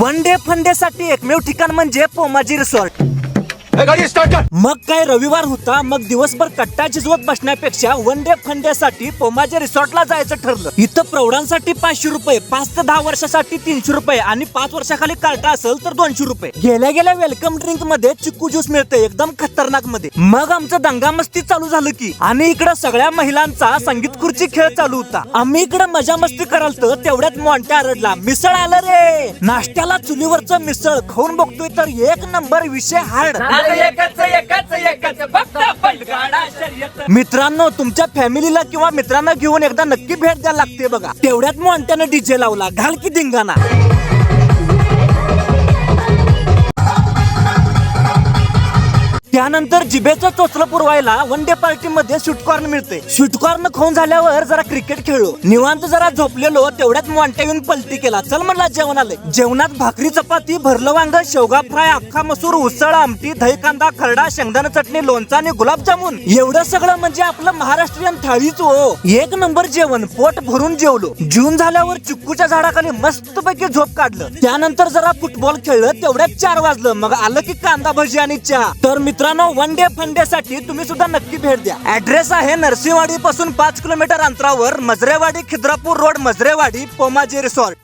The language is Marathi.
वन डे फंडे साठी एकमेव ठिकाण म्हणजे पोमाजी रिसॉर्ट. गाडी स्टार्ट कर. मग काय रविवार होता मग दिवसभर कट्टा झिजवत बसण्यापेक्षा वन डे फंड्यासाठी पोमाजे रिसॉर्टला जायचं ठरलं. इथं प्रौढांसाठी पाचशे रुपये पाच ते दहा वर्षासाठी तीनशे रुपये आणि पाच वर्षाखाली कार्टा असेल तर दोनशे रुपये. गेल्या गेल्या वेलकम ड्रिंकमध्ये चिक्कू ज्यूस मिळते एकदम खतरनाकमध्ये. मग आमचं दंगामस्ती चालू झालं की आणि इकडं सगळ्या महिलांचा संगीत खुर्ची खेळ चालू होता. आम्ही इकडं मजा मस्ती कराल तर तेवढ्यात मोंट्या आरडला मिसळ आलं रे! नाश्त्याला चुलीवरचं मिसळ खाऊन बघतोय तर एक नंबर विषय हार्ड मित्रांनो तुमच्या फॅमिलीला किंवा मित्रांना घेऊन एकदा नक्की भेट द्यायला लागते बघा. तेवढ्यात मोंट्यानं डीजे लावला. घाल की धिंगाणा. त्यानंतर जिबेचं चोचलं पुरवायला वन डे पार्टी मध्ये शूटकॉर्न मिळते. शूटकॉर्न खाऊन झाल्यावर जरा क्रिकेट खेळलो निवांत जरा झोपलेलो तेवढ्यात मोंट्या येऊन पलटी केला. चल म्हणला जेवण आले जेवणात भाकरी चपाती भरलं वांग शेवगा फ्राय अख्खा मसूर उसळ आमटी दही कांदा खरडा शेंगदाणा चटणी लोणचा आणि गुलाबजामुन. एवढं सगळं म्हणजे आपलं महाराष्ट्रीयन थाळीच हो. एक नंबर जेवण पोट भरून जेवलो. जून झाल्यावर चिक्कूच्या झाडाखाली मस्त पैकी झोप काढलं. त्यानंतर जरा फुटबॉल खेळलं तेवढ्यात चार वाजलं. मग आलं की कांदा भजी आणि चहा. तर मित्र मित्रांनो वन डे फंडे साठी तुम्ही सुद्धा नक्की भेट द्या. ऍड्रेस आहे नरसिंहवाडी पासून पाच किलोमीटर अंतरावर मजरेवाडी खिद्रापूर रोड मजरेवाडी पोमाजी रिसॉर्ट